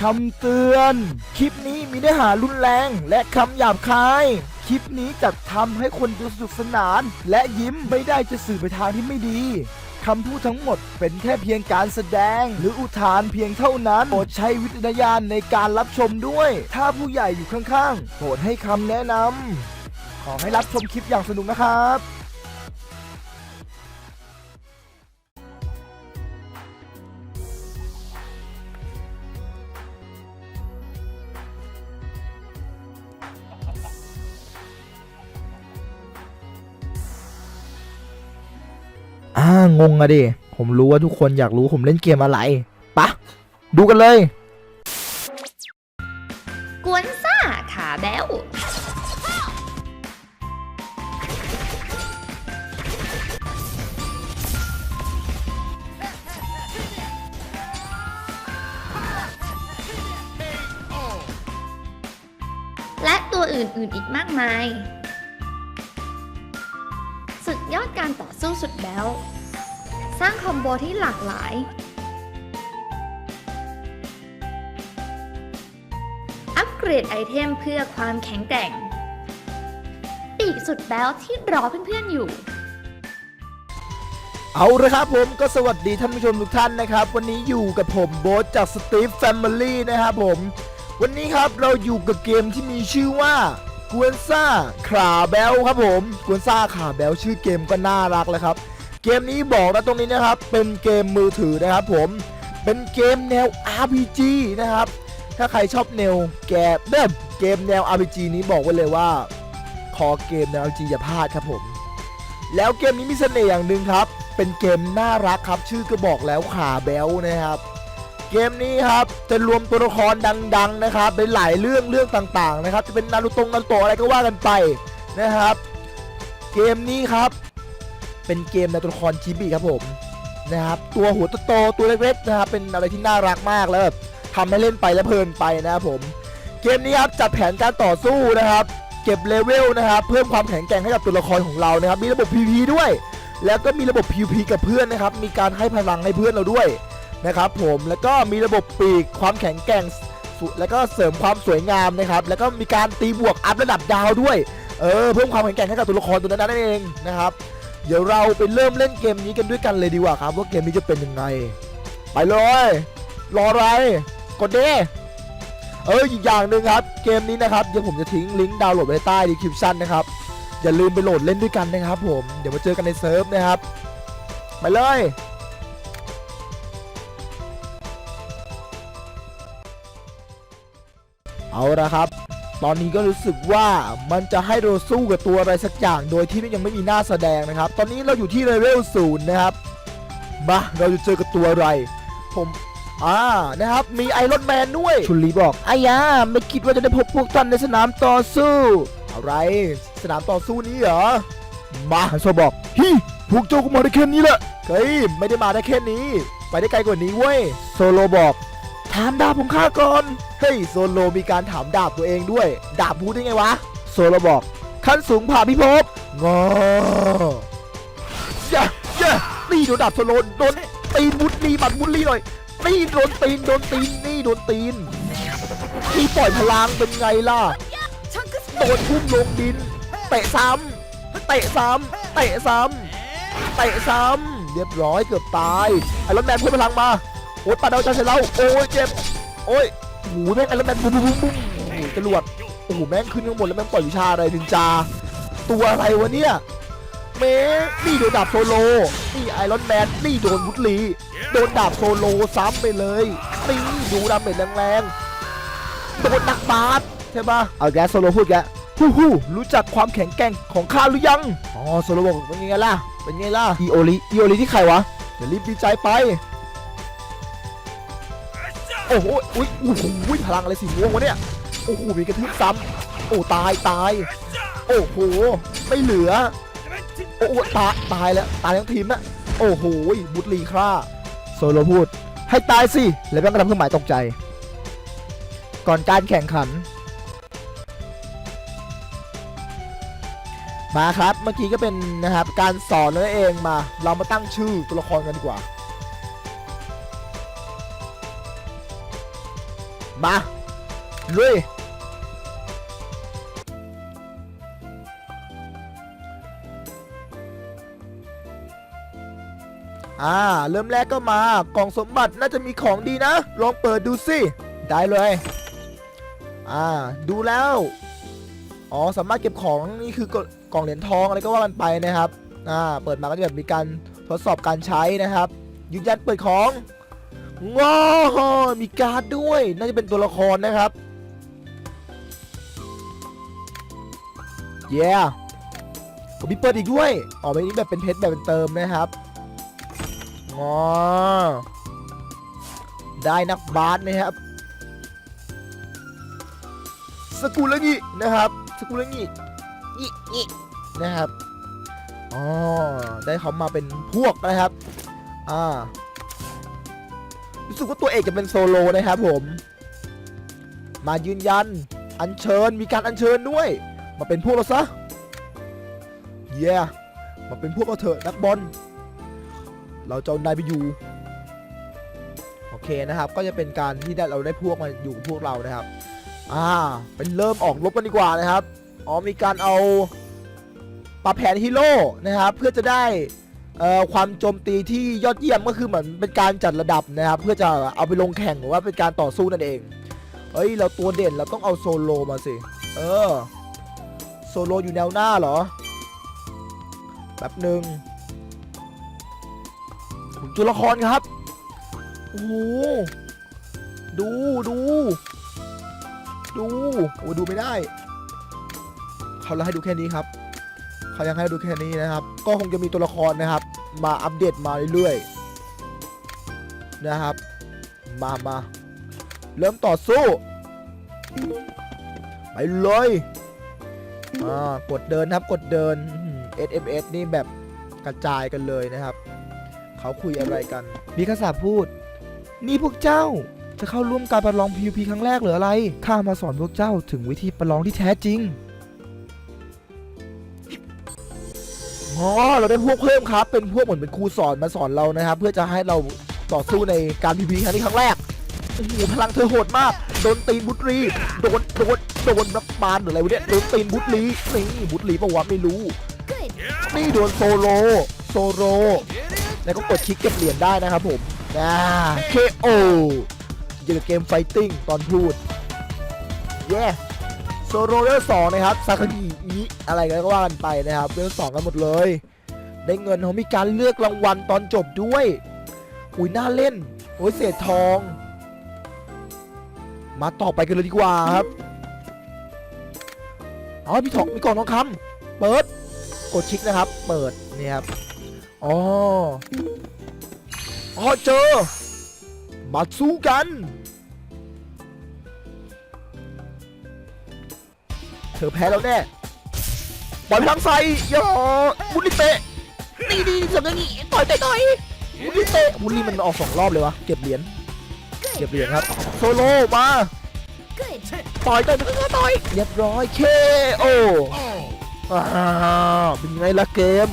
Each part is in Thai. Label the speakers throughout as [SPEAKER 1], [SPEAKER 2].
[SPEAKER 1] คำเตือน คลิปนี้มีเนื้อหารุนแรงและคำหยาบคาย คลิปนี้จัดทำให้คนดูสนุกสนาน และยิ้มไม่ได้จะสื่อไปทางที่ไม่ดีคำพูดทั้งหมดเป็นแค่เพียงการแสดง หรืออุทานเพียงเท่านั้นโปรดใช้วิจารณญาณในการรับชมด้วย ถ้าผู้ใหญ่อยู่ข้างๆโปรดให้คำแนะนำขอให้รับชมคลิปอย่างสนุกนะครับ งงอะดิ ผมรู้ว่าทุกคนอยากรู้ผมเล่นเกมอะไรปะดูกันเลย
[SPEAKER 2] กวนซ่าขาแบวและตัวอื่นๆอีกมากมาย สุดยอดการต่อสู้สุดแบว ร้างคอมโบที่หลากหลาย อัปเกรดไอเทมเพื่อความแข็งแกร่ง ปีกสุดแบ้วที่รอเพื่อนๆอยู่
[SPEAKER 1] เอาละครับผมก็สวัสดีท่านผู้ชมทุกท่านนะครับ วันนี้อยู่กับผมโบ๊ทจากสตีฟแฟมิลี่นะครับผม วันนี้ครับเราอยู่กับเกมที่มีชื่อว่ากวนซ่าขาเบลครับผมกวนซ่าขาเบลชื่อเกมก็น่ารักเลยครับ เกมนี้บอกนะตรงนี้นะครับ เป็นเกมมือถือนะครับผมเป็นเกมแนว RPG นะครับ ถ้าใครชอบแนวแกเดิมเกมแนว RPG นี้บอกไว้เลยว่าคอเกมแนว RPG อย่าพลาดครับผม แล้วเกมนี้มีเสน่ห์อย่างหนึ่งครับ เป็นเกมน่ารักครับ ชื่อก็บอกแล้วขาแบลนะครับ เกมนี้ครับจะรวมตัวละครดัง ๆ นะครับในหลายเรื่องเรื่องต่างๆนะครับ จะเป็นนารูตงนารูโตอะไรก็ว่ากันไปนะครับ เกมนี้ครับ เป็นเกมในตัวละครชิบิครับผมนะครับตัวหัวโตตัวเล็กๆนะครับเป็นอะไรที่น่ารักมากแล้วแบบทำให้เล่นไปแล้วเพลินไปนะครับผม เกมนี้ครับจัดแผนการต่อสู้นะครับ เก็บเลเวลนะครับเพิ่มความแข็งแกร่งให้กับตัวละครของเรานะครับมีระบบ PVP ด้วย แล้วก็มีระบบ PVP กับเพื่อนนะครับมีการให้พลังให้เพื่อนเราด้วยนะครับผมแล้วก็มีระบบปีกความแข็งแกร่งแล้วก็เสริมความสวยงามนะครับ แล้วก็มีการตีบวกอัพระดับดาวด้วย เออเพิ่มความแข็งแกร่งให้กับตัวละครตัวนั้นนั่นเองนะครับ เดี๋ยวเราไปเริ่มเล่นเกมนี้กันด้วยกันเลยดีกว่าครับ ว่าเกมนี้จะเป็นยังไง ไปเลย รออะไร กดเด้เอออีกอย่างหนึ่งครับ เกมนี้นะครับเดี๋ยวผมจะทิ้งลิงก์ดาวน์โหลดไว้ใต้ดีคริปชั่นนะครับอย่าลืมไปโหลดเล่นด้วยกันนะครับผมเดี๋ยวมาเจอกันในเซิร์ฟนะครับ ไปเลยเอาละครับ ตอนนี้ก็รู้สึกว่ามันจะให้เราสู้กับตัวอะไรสักอย่าง โดยที่ยังไม่มีหน้าแสดงนะครับ ตอนนี้เราอยู่ที่เลเวลศูนย์นะครับ มาเราจะเจอกับตัวอะไร ผมอ่านะครับ มีไอรอนแมนด้วย ชุนลีบอกไอายาไม่คิดว่าจะได้พบพวกท่านในสนามต่อสู้ อะไร สนามต่อสู้นี้เหรอ มาโซบอกฮิพวกเจ้าก็มาได้แค่นี้แหละเฮ้ยไม่ได้มาได้แค่นี้ ไปได้ไกลกว่านี้เว้ย โซโลบอกามดาบผมข้าก่อน เฮ้ยโซโลมีการถามดาบตัวเองด้วย ดาบพูดได้ไงวะ โซโลบอกขั้นสูงผ่าพิภพงออย่าอย่านี่โดนดาบโซโลโดนตีนมุดลีบัดมุดลีหน่อยนี่โดนตีนโดนตีนนี่โดนตีนนี่ปล่อยพลังเป็นไงล่ะ โดนทุ่มลงดิน เตะซ้ำเตะซ้ำเตะซ้ำเตะซ้ำเรียบร้อยเกือบตายไอรอนแมนเพิ่มพลังมาโอ๊ยปาดาวจันเสร็จแล้วโอ้ยเจ็บโอ้ยโอ้โหแม่งไอรอนแมนบุ้มบุ้มบุ้มบุ้มโอ้โหจรวดโอ้โหแม่งขึ้นข้างบนแล้วแม่งปล่อยวิชาอะไรถึงจาตัวอะไรวะเนี่ยเมนี่โดนดาบโซโลนี่ไอรอนแมนนี่โดนวุฒลีโดนดาบโซโลซ้ำไปเลยนี่ดูดาเมจแรงๆโดนนักบาสใช่ปะเอาแกโซโลพูดแกฮู้ฮู้รู้จักความแข็งแกร่งของข้าหรือยังอ๋อโซโลบอกเป็นไงล่ะเป็นไงล่ะอีโอลิอีโอลิที่ใครวะเดี๋ยวรีบดีใจไป โอ้โหอุ้ยโอ้โหพลังอะไรสีม่วงวะเนี่ยโอ้โหมีกระทืบซ้ำโอ้ตายตาย โอ้โหไม่เหลือโอ้โหตายตายแล้วตายทั้งทีมนะโอ้โหบุตรีคร่าโซโลพูด ให้ตายสิ แล้วแม่งก็ทำเครื่องหมายตกใจ ก่อนการแข่งขัน มาครับเมื่อกี้ก็เป็นนะครับการสอนนั่นเองมา เรามาตั้งชื่อตัวละครกันดีกว่า มาลุยอ่า เริ่มแรกก็มากล่องสมบัติน่าจะมีของดีนะ ลองเปิดดูสิ ได้เลย อ่า ดูแล้ว อ๋อ สามารถเก็บของนี่คือกล่องเหรียญทองอะไรก็ว่ากันไปนะครับ อ่า เปิดมาก็จะแบบมีการทดสอบการใช้นะครับ ยืนยันเปิดของ ว้าวมีการ์ดด้วย น่าจะเป็นตัวละครนะครับเย้ก็มีเปิดอีกด้วยอ๋อไม่นี้แบบเป็นเพชรแบบเป็นเติมนะครับอ๋อได้นักบาสนะครับ สกุลงินะครับ สกุลงินี่นี่นะครับอ๋อได้เขามาเป็นพวกนะครับ อ่า รู้สึกว่าตัวเอกจะเป็นโซโลนะครับผม มายืนยัน อัญเชิญมีการอัญเชิญด้วย มาเป็นพวกเราซะเย้มาเป็นพวกเราเถอะนักบอลเราจะนายไปอยู่โอเคนะครับ ก็จะเป็นการที่ได้เราได้พวกมาอยู่กับพวกเรานะครับ อ่า เป็นเริ่มออกรบกันดีกว่านะครับอ๋อมีการเอาปรับแผนฮีโร่นะครับ เพื่อจะได้ ความโจมตีที่ยอดเยี่ยมก็คือเหมือนเป็นการจัดระดับนะครับเพื่อจะเอาไปลงแข่งหรือว่าเป็นการต่อสู้นั่นเองเฮ้ยเราตัวเด่นเราต้องเอาโซโลมาสิเออโซโลอยู่แนวหน้าเหรอแป๊บหนึ่งตัวละครครับโอ้โหดูดู ดูโอ้ดูไม่ได้ เขาแล้วให้ดูแค่นี้ครับ เขายังให้ดูแค่นี้นะครับ ก็คงจะมีตัวละครนะครับ มาอัปเดตมาเรื่อยๆนะครับ มามาเริ่มต่อสู้ ไปเลยอ่ากดเดินครับกดเดินอื้อหือ SMS นี่แบบกระจายกันเลยนะครับ เขาคุยอะไรกัน มีกษัตริย์พูด นี่พวกเจ้าจะเข้าร่วมการประลอง PVP ครั้งแรกหรืออะไร ข้ามาสอนพวกเจ้าถึงวิธีประลองที่แท้จริง อ๋อเราได้พวกเพิ่มครับ เป็นพวกเหมือนเป็นครูสอนมาสอนเรานะครับ เพื่อจะให้เราต่อสู้ในการ PVP ครั้งนี้ครั้งแรกโอ้โหพลังเธอโหดมาก โดนตีนบุตรี โดน โดน โดนนักบาลหรืออะไรวะเนี่ย โดนตีนบุตรีนี่บุตรีปะวะไม่รู้ นี่โดนโซโล โซโล แล้วก็กดคลิกเก็บเหรียญได้นะครับผมอ่า KO เจอเกมไฟติ้งตอนพูด เย้ โซโลเลอร์สองนะครับซาคากิอิอะไรก็ว่ากันไปนะครับเลอร์สองกันหมดเลย ได้เงินเขามีการเลือกรางวัลตอนจบด้วย อุ้ยน่าเล่นโอ้ยเศษทอง มาต่อไปกันเลยดีกว่าครับอ๋อมีทองมีกล่องทองคำเปิด กดคลิกนะครับ เปิดนี่ครับอ๋ออ๋อเจอ มาสู้กัน เธอแพ้แล้วแน่ปล่อยพลังใส่ย่อบุลิเตะนี่นี่สำนักงี้ต่อยต่อยต่อยบุลิเตะบุลิมันออกสองรอบเลยวะเก็บเหรียญเก็บเหรียญครับโซโลมาต่อยต่อยต่อยต่อยเรียบร้อยเคโออ่าเป็นไงล่ะเกม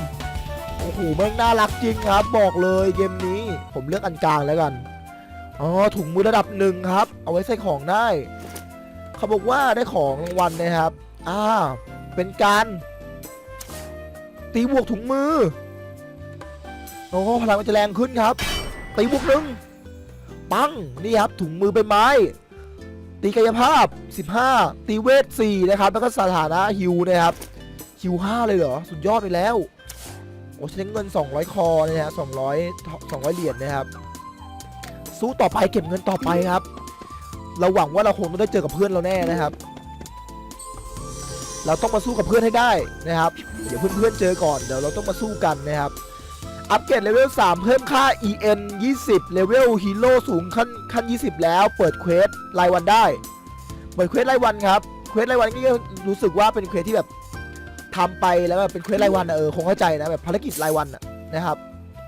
[SPEAKER 1] โอ้โหแม่งน่ารักจริงครับ บอกเลยเกมนี้ผมเลือกอันกลางแล้วกันอ๋อถุงมือระดับหนึ่งครับ เอาไว้ใส่ของได้ เขาบอกว่าได้ของรางวัลนะครับ อ่า เป็นการ ตีบวกถุงมือ โอ้พลังมันจะแรงขึ้นครับ ตีบวกหนึ่งปัง นี่ครับ ถุงมือใบไม้ ตีกายภาพ 15 ตีเวท 4 นะครับ แล้วก็สถานะฮิวนะครับ ฮิว 5 เลยเหรอ สุดยอดไปแล้ว โอ้ใช้เงิน 200 คอนะฮะ200 200 เหรียญนะครับ สู้ต่อไปเก็บเงินต่อไปครับ เราหวังว่าเราคงต้องได้เจอกับเพื่อนเราแน่นะครับ เราต้องมาสู้กับเพื่อนให้ได้นะครับเดี๋ยวเพื่อนๆเจอก่อนเดี๋ยวเราต้องมาสู้กันนะครับอัปเกรดเลเวล3เพิ่มค่า EN 20เลเวลฮีโร่สูงขั้นขั้น 20 แล้วเปิดเควสรายวันได้เปิดเควสรายวันครับเควสรายวันนี่ก็รู้สึกว่าเป็นเควสที่แบบทำไปแล้วแบบเป็นเควสรายวันเออคงเข้าใจนะแบบภารกิจรายวันนะครับ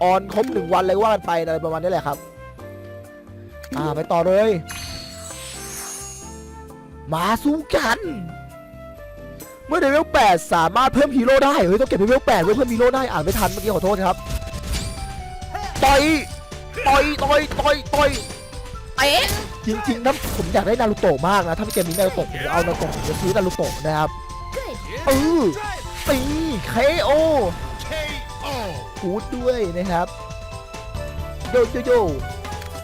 [SPEAKER 1] ออนครบหนึ่งวันอะไรว่ากันไปอะไรประมาณนี้แหละครับอ่าไปต่อเลย มาสู้กัน เมื่อเลเวล8สามารถเพิ่มฮีโร่ได้ เฮ้ย ต้องเก็บเลเวล8ไว้เพิ่มฮีโร่ได้ อ่านไม่ทันเมื่อกี้ขอโทษครับ ต่อย ต่อย ต่อย ต่อย ต่อยเตะจริงๆถ้าผมอยากได้นารูโตะมากนะ ถ้าเกมนี้นารูโตะผมจะเอานารูโตะผมจะซื้อนารูโตะนะครับเออตีเคโอพูดด้วยนะครับโยโยโย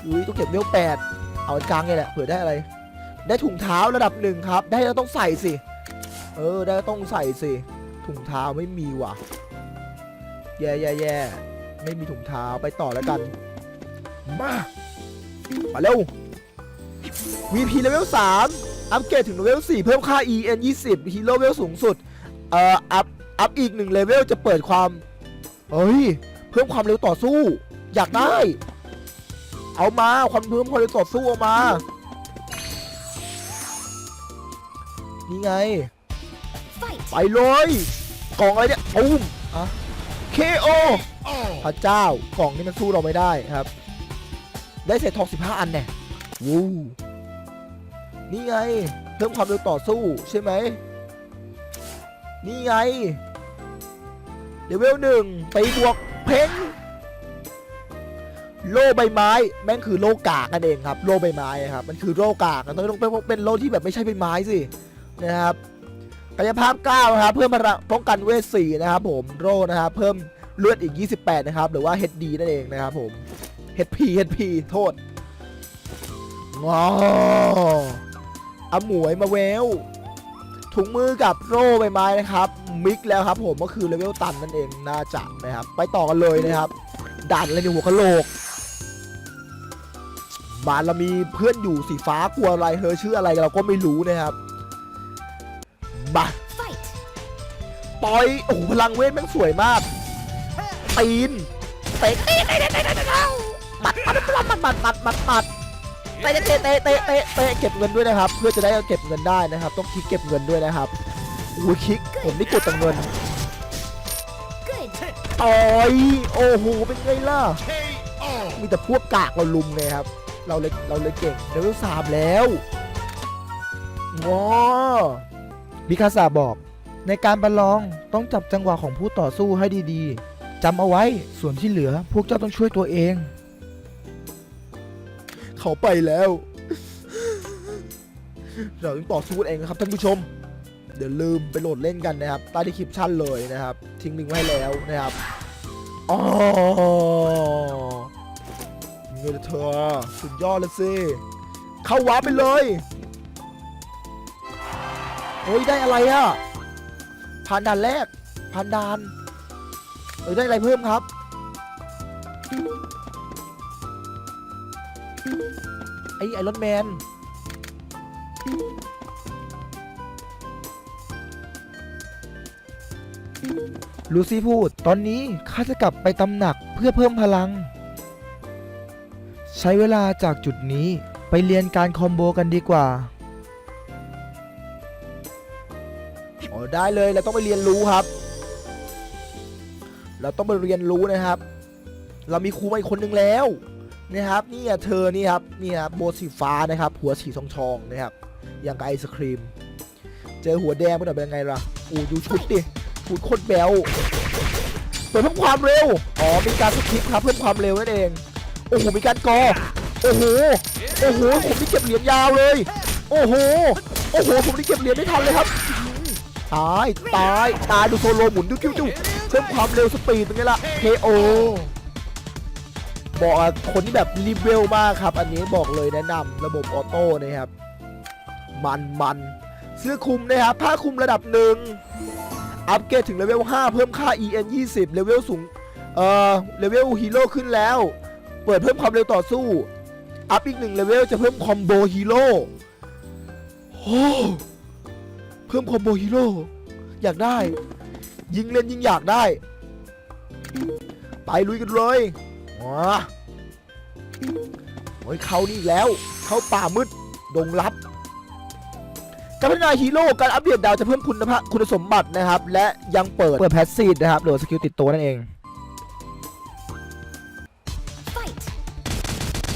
[SPEAKER 1] อุ้ยต้องเก็บเวลแปดเอาอันกลางไงแหละเผื่อได้อะไร ได้ถุงเท้าระดับหนึ่งครับ ได้แล้วต้องใส่สิ เออ ได้ต้องใส่สิ ถุงเท้าไม่มีว่ะ แย่แย่แย่ไม่มีถุงเท้าไปต่อแล้วกัน มา มาเร็ว VP เลเวล3อัปเกรดถึงเลเวล4เพิ่มค่า EN 20ฮีโร่เลเวลสูงสุด เอ่อ อัพ อัพอีกหนึ่งเลเวลจะเปิดความ เฮ้ย เพิ่มความเร็วต่อสู้ อยากได้ เอามา ความเพิ่มความเร็วต่อสู้เอามา นี่ไง ไปเลยกล่องอะไรเนี่ยอุ้มอะ KO พระเจ้ากล่องนี้มันสู้เราไม่ได้ครับ ได้เศษทอง 15 อันเนี่ยวู้นี่ไง เพิ่มความเร็วต่อสู้ใช่ไหม นี่ไงเลเวลหนึ่งไปบวกเพ่งโล่ใบไม้ แม่งคือโล่กากนั่นเองครับ โล่ใบไม้ครับ มันคือโล่กากนะต้องต้องเป็นเป็นโล่ที่แบบไม่ใช่ใบไม้สินะครับ กายภาพ9นะครับเพิ่มพลังป้องกันเวท4นะครับผมโล่นะครับเพิ่มเลือดอีก 28 นะครับ หรือว่า HD นั่นเองนะครับผม HP HP โทษงอเอาหมวยมาเวลถุงมือกับโร่ใบไม้นะครับ มิกแล้วครับผมก็คือเลเวลตันนั่นเองน่าจะนะครับ ไปต่อกันเลยนะครับด่านอะไรในหัวกะโหลกบ้านเรามีเพื่อนอยู่สีฟ้ากลัวอะไรเธอชื่ออะไรเราก็ไม่รู้นะครับ ปล่อยโอ้โหพลังเวทแม่งสวยมากตีนเตะเตะเตะเตะเตะเตะหมัดหมัดหมัดหมัดหมัดหมัดหมัดเตะเตะเตะเตะเตะเตะเก็บเงินด้วยนะครับ เพื่อจะได้เก็บเงินได้นะครับ ต้องคลิกเก็บเงินด้วยนะครับโอ้คลิกผมนี่กดแต่เงินต่อยโอ้โหเป็นไงล่ะมีแต่พวกกากเราลุมไงครับ เราเลยเราเลยเก่งเลเวลสามแล้วว้าบิคาซาบอก ในการประลองต้องจับจังหวะของผู้ต่อสู้ให้ดีๆจำเอาไว้ส่วนที่เหลือพวกเจ้าต้องช่วยตัวเอง เขาไปแล้ว เราต้องต่อสู้เองนะครับท่านผู้ชม เดี๋ยวลืมไปโหลดเล่นกันนะครับใต้ดีคริปชั่นเลยนะครับ ทิ้งลิงก์ไว้แล้วนะครับอ๋อเงินเธอสุดยอดเลยสิเข้าวาร์ปไปเลยเฮ้ยได้อะไรอะ ผ่านด่านแรก ผ่านด่านเออได้อะไรเพิ่มครับ ไอ้ไอรอนแมน ลูซี่พูด ตอนนี้ข้าจะกลับไปตำหนักเพื่อเพิ่มพลัง ใช้เวลาจากจุดนี้ไปเรียนการคอมโบกันดีกว่า ได้เลยเราต้องไปเรียนรู้ครับ เราต้องไปเรียนรู้นะครับ เรามีครูมาอีกคนนึงแล้วนะครับนี่เธอนี่ครับนี่ครับโบสีฟ้านะครับ หัวสีทองทองนะครับ อย่างกับไอศครีม เจอหัวแดงมันเป็นยังไงล่ะโอ้ดูชุดดิชุดโคตรแบวเปิดเพิ่มความเร็วอ๋อมีการสกิปครับเพิ่มความเร็วนั่นเองโอ้โหมีการกอโอ้โหโอ้โหผมนี่เก็บเหรียญยาวเลย โอ้โหโอ้โหผมนี่เก็บเหรียญไม่ทันเลยครับ ตายตายตายดูโซโลหมุนดูกิ้วจิ้วเพิ่มความเร็วสปีดเป็นไงล่ะ KO บอกคนที่แบบรีเวลมากครับ อันนี้บอกเลยแนะนำระบบออโต้นะครับ มันมันเสื้อคลุมนะครับผ้าคลุมระดับหนึ่งอัปเกรดถึงเลเวล 5 เพิ่มค่า EN 20เลเวลสูง เอ่อ เลเวลฮีโร่ขึ้นแล้ว เปิดเพิ่มความเร็วต่อสู้ อัพอีกหนึ่งเลเวลจะเพิ่มคอมโบฮีโร่โอ้ พิ่มคอมโบฮีโร่อยากได้ ยิงเล่นยิงอยากได้ ไปลุยกันเลยว้าโอ้ยเขานี่อีกแล้ว เข้าป่ามืดดงลับการพัฒนาฮีโร่การอัปเดตดาวจะเพิ่มคุณภาพคุณสมบัตินะครับ และยังเปิดเปิดแพสซีฟนะครับหรือว่าสกิลติดตัวนั่นเอง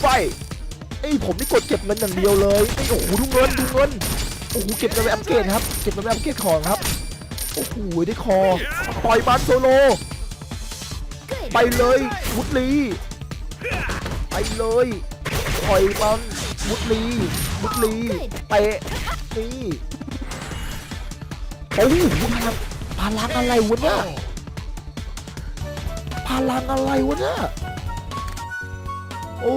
[SPEAKER 1] ไฟไอ้ยผมนี่กดเก็บเงินอย่างเดียวเลยไอ้ยโอ้โหดูเงินดูเงิน โอ้โหเก็บไปอัปเกรดครับ เก็บไปอัปเกรดของครับ โอ้โหได้คอ ปล่อยบานโซโล ไปเลยวุดลีไปเลยปล่อยมันมุดลีมุดลีเตะนี่โอ้โหพลังพลังอะไรวะเนี่ยพลังอะไรวะเนี่ยโอ้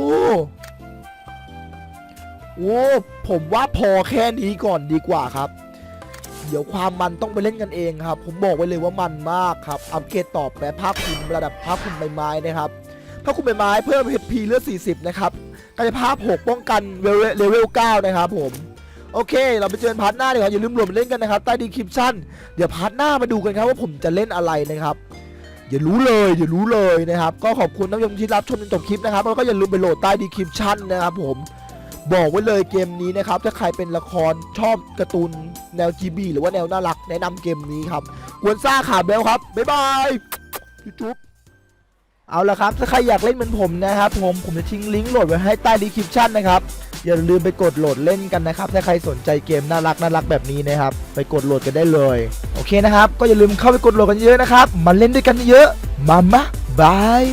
[SPEAKER 1] โอ้ผมว่าพอแค่นี้ก่อนดีกว่าครับ เดี๋ยวความมันต้องไปเล่นกันเองครับ ผมบอกไว้เลยว่ามันมากครับ อัปเกรดต่อแปรภาคคุมระดับภาคคุมใบไม้นะครับภาคคุมใบไม้เพิ่ม HP เลือด 40 นะครับกายภาพ 6 ป้องกันเลเวล 9 นะครับผมโอเค เราไปเจอกันพาร์ทหน้าเดีกว่าอย่าลืมรวมเล่นกันนะครับใต้ดีคริปชั่นเดี๋ยวพาร์ทหน้ามาดูกันครับว่าผมจะเล่นอะไรนะครับอย่ารู้เลยอย่ารู้เลยนะครับ ก็ขอบคุณท่านผู้ชมที่รับชมจนจบคลิปนะครับแล้วก็อย่าลืมไปโหลดใต้ดีคริปชั่นนะครับผม บอกไว้เลยเกมนี้นะครับ ถ้าใครเป็นละครชอบการ์ตูนแนว GB หรือว่าแนวน่ารักแนะนำเกมนี้ครับกวนซ่าขาเบลครับ บ๊ายบายจุ๊บเอาละครับถ้าใครอยากเล่นเหมือนผมนะครับผมผมจะทิ้งลิงก์โหลดไว้ให้ใต้ดีคริปชั่นนะครับอย่าลืมไปกดโหลดเล่นกันนะครับ ถ้าใครสนใจเกมน่ารักน่ารักแบบนี้นะครับ ไปกดโหลดกันได้เลย โอเคนะครับ ก็อย่าลืมเข้าไปกดโหลดกันเยอะนะครับ มาเล่นด้วยกันเยอะ มามะบาย